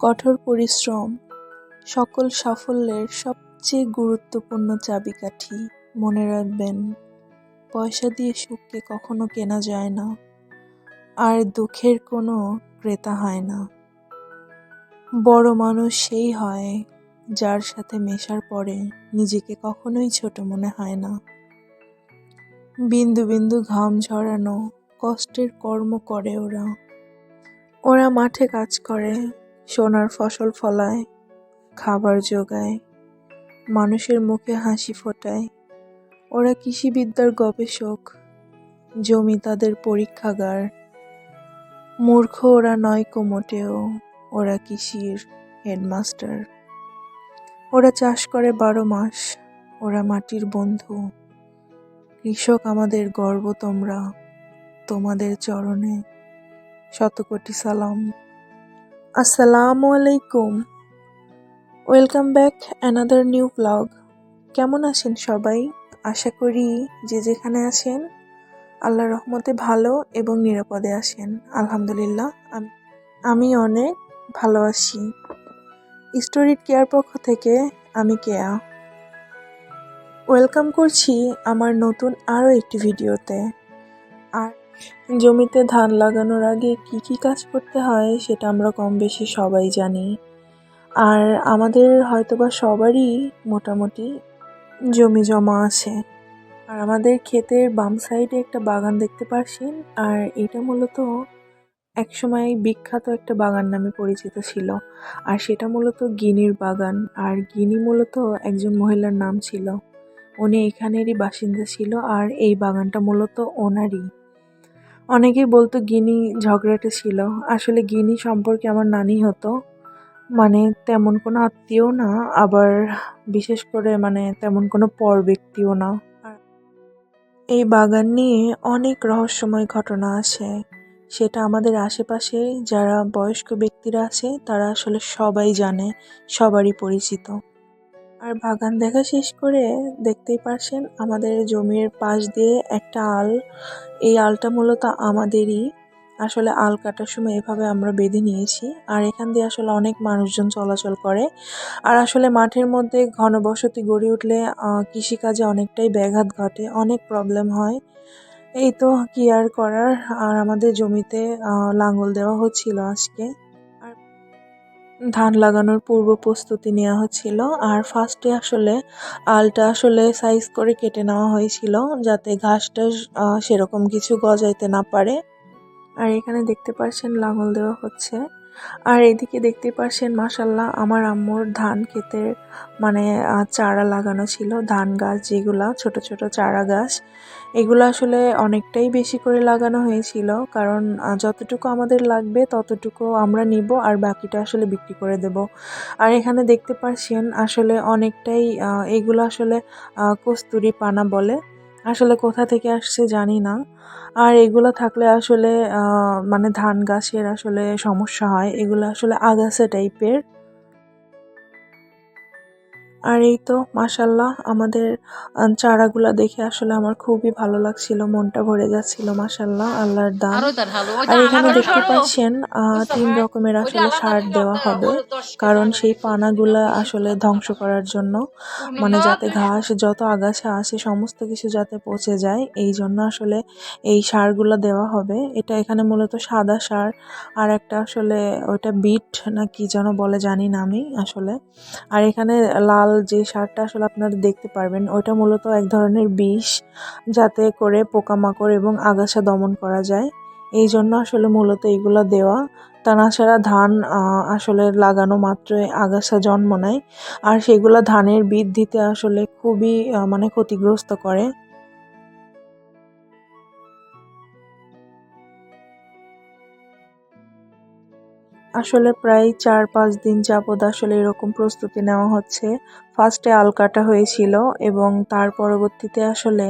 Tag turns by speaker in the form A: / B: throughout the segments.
A: কঠোর পরিশ্রম সকল সাফল্যের সবচেয়ে গুরুত্বপূর্ণ চাবিকাঠি। মনে রাখবেন, পয়সা দিয়ে সুখকে কখনো কেনা যায় না। আর দুঃখের কোনো ক্রেতা হয় না। বড় মানুষ সেই হয় যার সাথে মেশার পরে নিজেকে কখনোই ছোট মনে হয় না। বিন্দু বিন্দু ঘাম ঝরানো, কষ্টের কর্ম করে ওরা। ওরা মাঠে কাজ করে, সোনার ফসল ফলায়, খাবার জোগায় মানুষের মুখে হাসি ফোটায়। ওরা কৃষিবিদ্যার গবেষক, জমি তাদের পরীক্ষাগার মূর্খ ওরা নয় কোমোটেও ওরা কৃষির হেডমাস্টার। ওরা চাষ করে বারো মাস। ওরা মাটির বন্ধু। কৃষক আমাদের গর্ব তোমরা। তোমাদের চরণে শতকোটি সালাম। আসসালামু আলাইকুম। Welcome back another new blog. কেমন আছেন সবাই? আশা করি যে যেখানে আছেন আল্লাহ রহমতে ভালো এবং নিরাপদে আসেন আলহামদুলিল্লাহ, আমি অনেক ভালো আছি। স্টোরিট কেয়ার পক্ষ থেকে আমি কেয়া। ওয়েলকাম করছি আমার নতুন আরও একটি ভিডিওতে। আর জমিতে ধান লাগানোর আগে কি কি কাজ করতে হয় সেটা আমরা কম বেশি সবাই জানি। আর আমাদের হয়তোবা সবারই মোটামুটি জমি জমা আছে। আর আমাদের ক্ষেতের বাম সাইডে একটা বাগান দেখতে পাচ্ছেন আর এটা মূলত একসময় বিখ্যাত একটা বাগান নামে পরিচিত ছিল। আর সেটা মূলত গিনির বাগান, আর গিনি মূলত একজন মহিলার নাম ছিল। উনি এখানেরই বাসিন্দা ছিল, আর এই বাগানটা মূলত ওনারই। অনেকেই বলতো গিনি ঝগড়াটে ছিল। আসলে গিনি সম্পর্কে আমার নানি হতো। মানে তেমন কোনো আত্মীয় না, আবার বিশেষ করে মানে তেমন কোনো পর ব্যক্তিও না। এই বাগান নিয়ে অনেক রহস্যময় ঘটনা আছে। সেটা আমাদের আশেপাশে যারা বয়স্ক ব্যক্তিরা আছে, তারা আসলে সবাই জানে, সবারই পরিচিত। আর বাগান দেখা শেষ করে দেখতেই পারছেন আমাদের জমির পাশ দিয়ে একটা আল। এই আলটা মূলত আমাদেরই। আসলে আল কাটার সময় এভাবে আমরা বেঁধে নিয়েছি। আর এখান দিয়ে আসলে অনেক মানুষজন চলাচল করে। আর আসলে মাঠের মধ্যে ঘনবসতি গড়ে উঠলে কৃষিকাজে অনেকটাই ব্যাঘাত ঘটে, অনেক প্রবলেম হয়। এই তো কি আর করার? আর আমাদের জমিতে লাঙ্গল দেওয়া হচ্ছিল আজকে। আর ধান লাগানোর পূর্ব প্রস্তুতি নেওয়া হচ্ছিল। আর ফার্স্টে আসলে আলটা আসলে সাইজ করে কেটে নেওয়া হয়েছিল, যাতে ঘাসটা সেরকম কিছু গজাইতে না পারে। আর এখানে দেখতে পাচ্ছেন লাঙল দেওয়া হচ্ছে। আর এদিকে দেখতে পাচ্ছেন মাসাল্লাহ আমার আম্মুর ধান ক্ষেতের মানে চারা লাগানো ছিল, ধান গাছ যেগুলা, ছোট ছোট চারা গাছ। এগুলো আসলে অনেকটাই বেশি করে লাগানো হয়েছিল, কারণ যতটুকু আমাদের লাগবে ততটুকু আমরা নিব আর বাকিটা আসলে বিক্রি করে দেব। আর এখানে দেখতে পাচ্ছেন আসলে অনেকটাই এগুলো আসলে কস্তুরি পানা বলে। আসলে কোথা থেকে আসছে জানি না। আর এগুলো থাকলে আসলে মানে ধান গাছের আসলে সমস্যা হয়। এগুলো আসলে আগাছা টাইপের আর এই তো মাসাল্লাহ আমাদের চারাগুলা দেখে আসলে আমার খুবই ভালো লাগছিল মনটা ভরে যাচ্ছিল মাসাল্লাহ আল্লাহর দান। আর এখানে দেখতে পাচ্ছেন তিন রকমের আসলে সার দেওয়া হবে। কারণ সেই পানাগুলা আসলে ধ্বংস করার জন্য মানে যাতে ঘাস যত আগাছা আছে সমস্ত কিছু যাতে পচে যায় এই জন্য আসলে এই সারগুলো দেওয়া হবে। এটা এখানে মূলত সাদা সার আর একটা আসলে ওইটা বিট না কি যেন বলে জানি না আমি আসলে। আর এখানে লাল লাল যে সারটা আসলে আপনারা দেখতে পারবেন, ওইটা মূলত এক ধরনের বিষ যাতে করে পোকামাকড় এবং আগাছা দমন করা যায়। এই জন্য আসলে মূলত এইগুলো দেওয়া। তা নাছাড়া ধান আসলে লাগানো মাত্রই আগাছা জন্ম নেয়। আর সেগুলো ধানের বৃদ্ধিতে আসলে খুবই মানে ক্ষতিগ্রস্ত করে। আসলে প্রায় চার পাঁচ দিন যাবৎ আসলে এরকম প্রস্তুতি নেওয়া হচ্ছে। ফার্স্টে আল কাটা হয়েছিল এবং তার পরবর্তীতে আসলে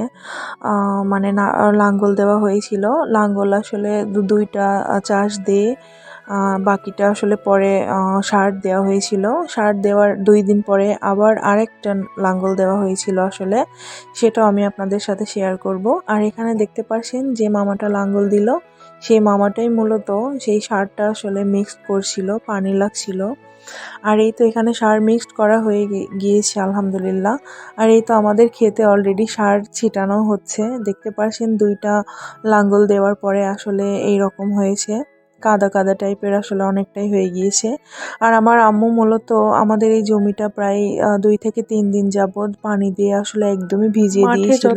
A: মানে লাঙ্গল দেওয়া হয়েছিল। লাঙ্গল আসলে দুইটা চাষ দিয়ে বাকিটা আসলে পরে সার দেওয়া হয়েছিল। সার দেওয়ার দুই দিন পরে আবার আরেকটা লাঙ্গল দেওয়া হয়েছিল আসলে। সেটাও আমি আপনাদের সাথে শেয়ার করব। আর এখানে দেখতে পাচ্ছেন যে মামাটা লাঙ্গল দিল। সেই মামাটাই মূলত সেই সারটা আসলে মিক্সড করছিল পানি লাগছিল আর এই তো এখানে সার মিক্সড করা হয়ে গিয়েছে, আলহামদুলিল্লাহ। আর এই তো আমাদের খেতে অলরেডি সার ছিটানো হচ্ছে। দেখতে পাচ্ছেন দুইটা লাঙ্গল দেওয়ার পরে আসলে এই রকম হয়েছে। কাদা কাদা টাইপের আসলে অনেকটাই হয়ে গিয়েছে। আর আমার আম্মু মূলত আমাদের এই জমিটা প্রায় দুই থেকে তিন দিন যাবত পানি দিয়ে আসলে একদমই ভিজিয়ে দিয়েছিল।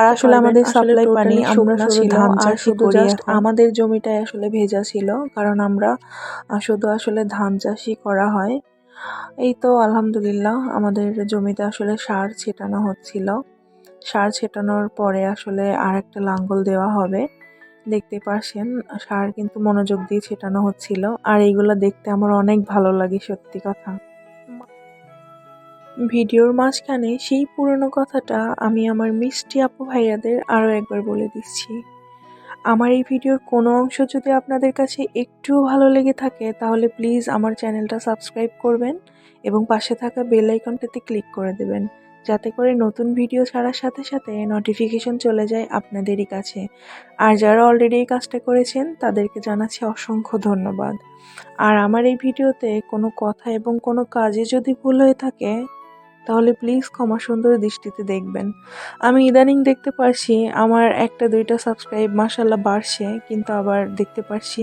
A: আর আসলে আমাদের সাপ্লাই পানি আমরা শুধু ধান চাষই করি আমাদের জমিটাই আসলে ভেজা ছিল কারণ আমরা শুধু আসলে ধান চাষই করা হয়। এই তো আলহামদুলিল্লাহ আমাদের জমিতে আসলে সার ছেটানো হচ্ছিল। সার ছেটানোর পরে আসলে আর একটা লাঙ্গল দেওয়া হবে। দেখতে পারছেন, সার কিন্তু মনোযোগ দিয়ে ছেটানো হচ্ছিল। আর এইগুলো দেখতে আমার অনেক ভালো লাগে, সত্যি কথা। ভিডিওর মাঝখানে সেই পুরনো কথাটা আমি আমার মিষ্টি আপু ভাইয়াদের আরও একবার বলে দিচ্ছি। আমার এই ভিডিওর কোনো অংশ যদি আপনাদের কাছে একটুও ভালো লেগে থাকে, তাহলে প্লিজ আমার চ্যানেলটা সাবস্ক্রাইব করবেন এবং পাশে থাকা বেল আইকনটাতে ক্লিক করে দেবেন। যাতে করে নতুন ভিডিও ছাড়ার সাথে সাথে নোটিফিকেশন চলে যায় আপনাদেরই কাছে। আর যারা অলরেডি এই কাজটা করেছেন, তাদেরকে জানাচ্ছি অসংখ্য ধন্যবাদ। আর আমার এই ভিডিওতে কোনো কথা এবং কোনো কাজে যদি ভুল হয়ে থাকে, তাহলে প্লিজ ক্ষমা সুন্দর দৃষ্টিতে দেখবেন। আমি ইদানিং দেখতে পারছি আমার একটা দুইটা সাবস্ক্রাইব মাসাল্লাহ বাড়ছে, কিন্তু আবার দেখতে পারছি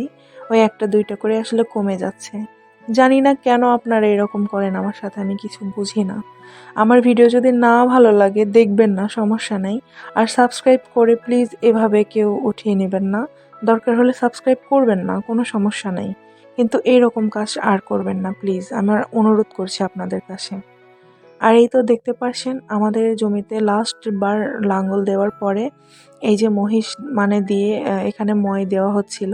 A: ওই একটা দুইটা করে আসলে কমে যাচ্ছে। জানি না কেন আপনারা এরকম করেন আমার সাথে, আমি কিছু বুঝি না। আমার ভিডিও যদি না ভালো লাগে, দেখবেন না, সমস্যা নেই। আর সাবস্ক্রাইব করে প্লিজ এভাবে কেউ উঠিয়ে নেবেন না। দরকার হলে সাবস্ক্রাইব করবেন না, কোনো সমস্যা নেই। কিন্তু এই রকম কাজ আর করবেন না, প্লিজ। আমার অনুরোধ করছি আপনাদের কাছে। আর এই তো দেখতে পাচ্ছেন আমাদের জমিতে লাস্ট বার লাঙ্গল দেওয়ার পরে এই যে মহিষ মানে দিয়ে এখানে ময় দেওয়া হচ্ছিল।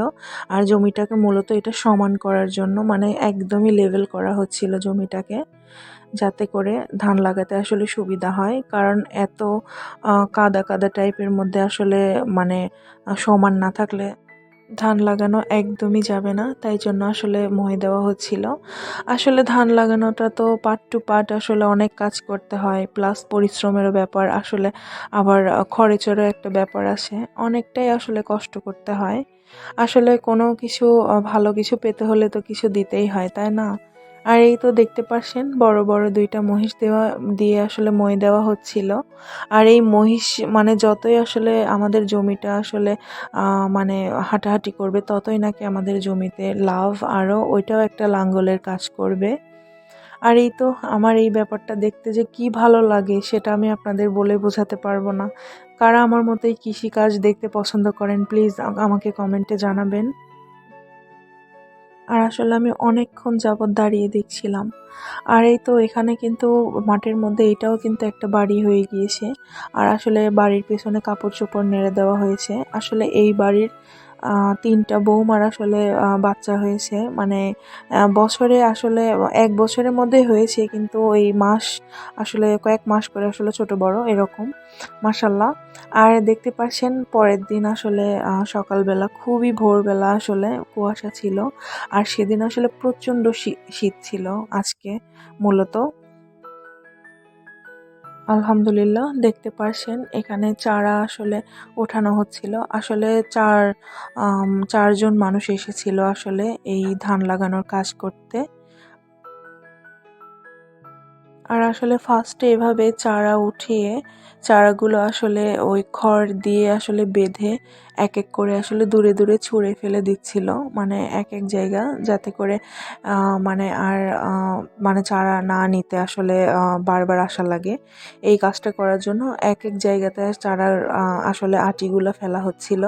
A: আর জমিটাকে মূলত এটা সমান করার জন্য মানে একদমই লেভেল করা হচ্ছিল জমিটাকে, যাতে করে ধান লাগাতে আসলে সুবিধা হয়। কারণ এত কাদা কাদা টাইপের মধ্যে আসলে মানে সমান না থাকলে ধান লাগানো একদমই যাবে না, তাই জন্য আসলে মই দেওয়া হচ্ছিল। আসলে ধান লাগানোটা তো পার্ট টু পার্ট আসলে অনেক কাজ করতে হয় প্লাস পরিশ্রমেরও ব্যাপার, আসলে আবার খরচেরও একটা ব্যাপার আছে, অনেকটাই আসলে কষ্ট করতে হয়। আসলে কোনো কিছু, ভালো কিছু পেতে হলে তো কিছু দিতেই হয়, তাই না? আর এই তো দেখতে পাচ্ছেন বড় বড় দুইটা মহিষ দেওয়া, দিয়ে আসলে মই দেওয়া হচ্ছিল। আর এই মহিষ মানে যতই আসলে আমাদের জমিটা আসলে মানে হাঁটাহাঁটি করবে, ততই নাকি আমাদের জমিতে লাভ আরও ওইটাও একটা লাঙ্গলের কাজ করবে। আর এই তো আমার এই ব্যাপারটা দেখতে যে কি ভালো লাগে, সেটা আমি আপনাদের বলে বোঝাতে পারব না। কারা আমার মতো এই কৃষিকাজ দেখতে পছন্দ করেন, প্লিজ আমাকে কমেন্টে জানাবেন। আর আসলে আমি অনেকক্ষণ যাবৎ দাঁড়িয়ে দেখছিলাম। আর এই তো এখানে কিন্তু মাঠের মধ্যে এটাও কিন্তু একটা বাড়ি হয়ে গিয়েছে। আর আসলে বাড়ির পেছনে কাপড় চোপড় নেড়ে দেওয়া হয়েছে। আসলে এই বাড়ির তিনটা বৌমার আসলে বাচ্চা হয়েছে। মানে বছরে আসলে, এক বছরের মধ্যে হয়েছে, কিন্তু এই মাস আসলে কয়েক মাস করে আসলে ছোট বড়, এরকম। মাসাল্লাহ আর দেখতে পাচ্ছেন পরের দিন আসলে সকালবেলা খুবই ভোরবেলা আসলে কুয়াশা ছিল। আর সেদিন আসলে প্রচণ্ড শীত ছিল আজকে, মূলত। আলহামদুলিল্লাহ, দেখতে পারছেন। এখানে চারা আসলে ওঠানো হচ্ছিল। আসলে চার চারজন মানুষ এসেছিল আসলে এই ধান লাগানোর কাজ করতে। আর আসলে ফার্স্টে এভাবে চারা উঠিয়ে, চারাগুলো আসলে ওই খড় দিয়ে আসলে বেঁধে এক এক করে আসলে দূরে দূরে ছুঁড়ে ফেলে দিচ্ছিল। মানে এক এক জায়গা যাতে করে মানে আর মানে চারা না নিতে আসলে বারবার আসা লাগে। এই কাজটা করার জন্য এক এক জায়গাতে চারার আসলে আটিগুলো ফেলা হচ্ছিল।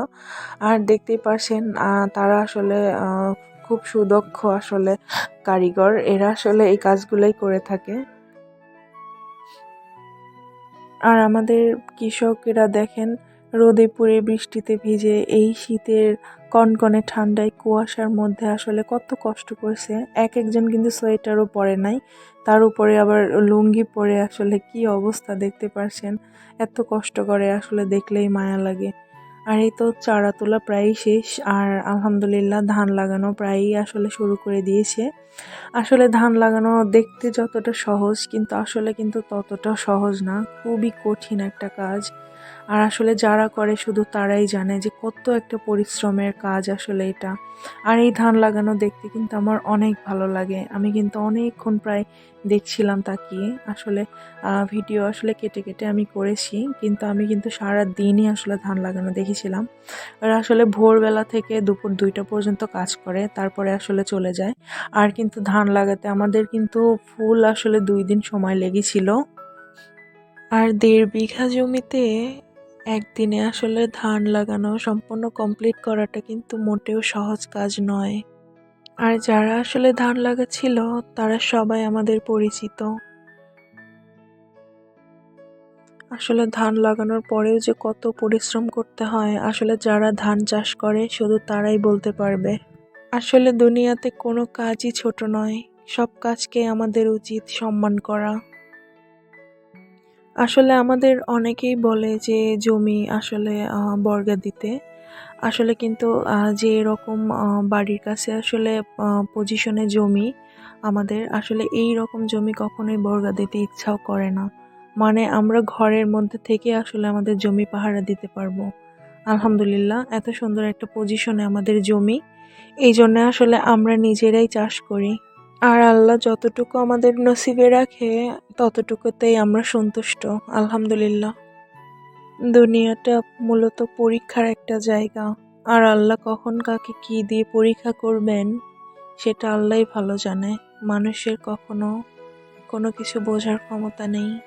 A: আর দেখতেই পারছেন তারা আসলে খুব সুদক্ষ আসলে কারিগর। এরা আসলে এই কাজগুলোই করে থাকে। আর আমাদের কৃষকেরা দেখেন রোদে পুড়ে বৃষ্টিতে ভিজে এই শীতের কনকনে ঠান্ডায় কুয়াশার মধ্যে আসলে কত কষ্ট করছে। এক একজন কিন্তু সোয়েটারও পরে নাই, তার উপরে আবার লুঙ্গি পরে আসলে কি অবস্থা দেখতে পারছেন। এত কষ্ট করে আসলে দেখলেই মায়া লাগে। আর এই তো চারা তোলা প্রায়ই শেষ, আর আলহামদুলিল্লাহ ধান লাগানো প্রায়ই আসলে শুরু করে দিয়েছে। আসলে ধান লাগানো দেখতে যতটা সহজ, কিন্তু আসলে কিন্তু ততটা সহজ না, খুবই কঠিন একটা কাজ। আর আসলে যারা করে শুধু তারাই জানে যে কত একটা পরিশ্রমের কাজ আসলে এটা। আর এই ধান লাগানো দেখতে কিন্তু আমার অনেক ভালো লাগে। আমি কিন্তু অনেকক্ষণ প্রায় দেখছিলাম তাকিয়ে। আসলে ভিডিও আসলে কেটে কেটে আমি করেছি, কিন্তু আমি কিন্তু সারা দিনই আসলে ধান লাগানো দেখেছিলাম। আর আসলে ভোরবেলা থেকে দুপুর দুইটা পর্যন্ত কাজ করে, তারপরে আসলে চলে যায়। আর কিন্তু ধান লাগাতে আমাদের কিন্তু ফুল আসলে দুই দিন সময় লেগেছিল। আর দেড় বিঘা জমিতে একদিনে আসলে ধান লাগানো সম্পূর্ণ কমপ্লিট করাটা কিন্তু মোটেও সহজ কাজ নয়। আর যারা আসলে ধান লাগাচ্ছিল, তারা সবাই আমাদের পরিচিত। আসলে ধান লাগানোর পরেও যে কত পরিশ্রম করতে হয়, আসলে যারা ধান চাষ করে, শুধু তারাই বলতে পারবে। আসলে দুনিয়াতে কোনো কাজই ছোট নয়, সব কাজকে আমাদের উচিত সম্মান করা। আসলে আমাদের অনেকেই বলে যে, জমি আসলে বর্গা দিতে। আসলে কিন্তু যে এরকম বাড়ির কাছে আসলে পজিশনে জমি, আমাদের আসলে এই রকম জমি কখনোই বর্গা দিতে ইচ্ছাও করে না। মানে আমরা ঘরের মধ্যে থেকে আসলে আমাদের জমি পাহারা দিতে পারব। আলহামদুলিল্লাহ, এত সুন্দর একটা পজিশনে আমাদের জমি। এই জন্য আসলে আমরা নিজেরাই চাষ করি। আর আল্লাহ যতটুকু আমাদের নসিবে রাখে, ততটুকুতেই আমরা সন্তুষ্ট। আলহামদুলিল্লাহ। দুনিয়াটা মূলত পরীক্ষার একটা জায়গা। আর আল্লাহ কখন কাকে কি দিয়ে পরীক্ষা করবেন, সেটা আল্লাহই ভালো জানে। মানুষের কখনো কোনো কিছু বোঝার ক্ষমতা নেই।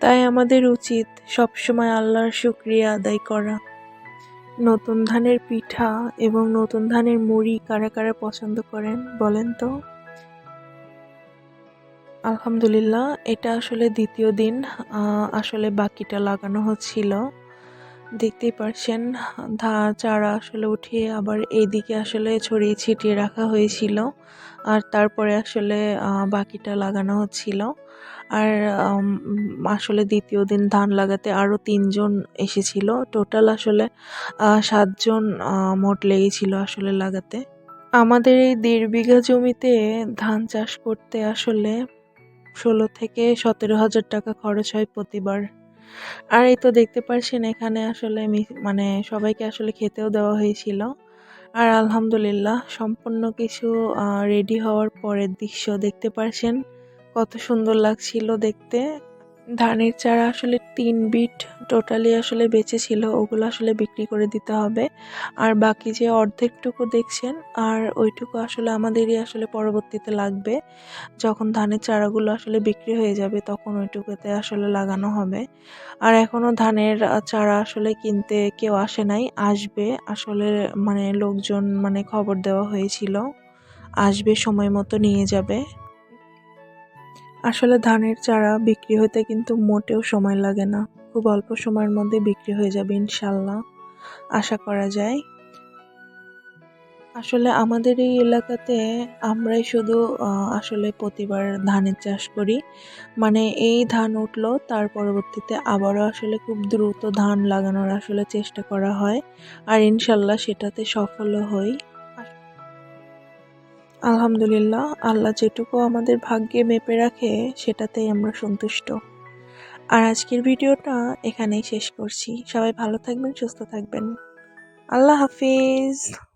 A: তাই আমাদের উচিত সবসময় আল্লাহর শুক্রিয়া আদায় করা। নতুন ধানের পিঠা এবং নতুন ধানের মুড়ি কারা কারা পছন্দ করেন বলেন তো? আলহামদুলিল্লাহ, এটা আসলে দ্বিতীয় দিন আসলে বাকিটা লাগানো হচ্ছিল। দেখতেই পারছেন, ধা, চারা আসলে উঠিয়ে আবার এইদিকে আসলে ছড়িয়ে ছিটিয়ে রাখা হয়েছিল। আর তারপরে আসলে বাকিটা লাগানো হচ্ছিল। আর আসলে দ্বিতীয় দিন ধান লাগাতে আরও তিনজন এসেছিল। টোটাল আসলে সাতজন মোট লেগেছিল আসলে লাগাতে। আমাদের এই দেড় বিঘা জমিতে ধান চাষ করতে আসলে ষোলো থেকে সতেরো হাজার টাকা খরচ হয় প্রতিবার। আর এই তো দেখতে পারছেন, এখানে আসলে মানে সবাইকে আসলে খেতেও দেওয়া হয়েছিল। আর আলহামদুলিল্লাহ, সম্পূর্ণ কিছু রেডি হওয়ার পরের দৃশ্য দেখতে পারছেন। কত সুন্দর লাগছিল দেখতে। ধানের চারা আসলে তিন বিট টোটালি আসলে বেঁচে ছিল, ওগুলো আসলে বিক্রি করে দিতে হবে। আর বাকি যে অর্ধেকটুকু দেখছেন, আর ওইটুকু আসলে আমাদেরই আসলে পরবর্তীতে লাগবে। যখন ধানের চারাগুলো আসলে বিক্রি হয়ে যাবে, তখন ওইটুকুতে আসলে লাগানো হবে। আর এখনও ধানের চারা আসলে কিনতে কেউ আসে নাই, আসবে। আসলে মানে লোকজন মানে খবর দেওয়া হয়েছিল, আসবে সময় মতো নিয়ে যাবে। আসলে ধানের চারা বিক্রি হতে কিন্তু মোটেও সময় লাগে না। খুব অল্প সময়ের মধ্যে বিক্রি হয়ে যাবে ইনশাল্লাহ আশা করা যায়। আসলে আমাদের এই এলাকাতে আমরাই শুধু আসলে প্রতিবার ধানের চাষ করি। মানে এই ধান উঠল, তার পরবর্তীতে আবারও আসলে খুব দ্রুত ধান লাগানোর আসলে চেষ্টা করা হয়। আর ইনশাল্লাহ সেটাতে সফলও হই। আলহামদুলিল্লাহ, আল্লাহ যেটুকু আমাদের ভাগ্যে মেপে রাখে, সেটাতেই আমরা সন্তুষ্ট। আর আজকের ভিডিওটা এখানেই শেষ করছি। সবাই ভালো থাকবেন, সুস্থ থাকবেন। আল্লাহ হাফিজ।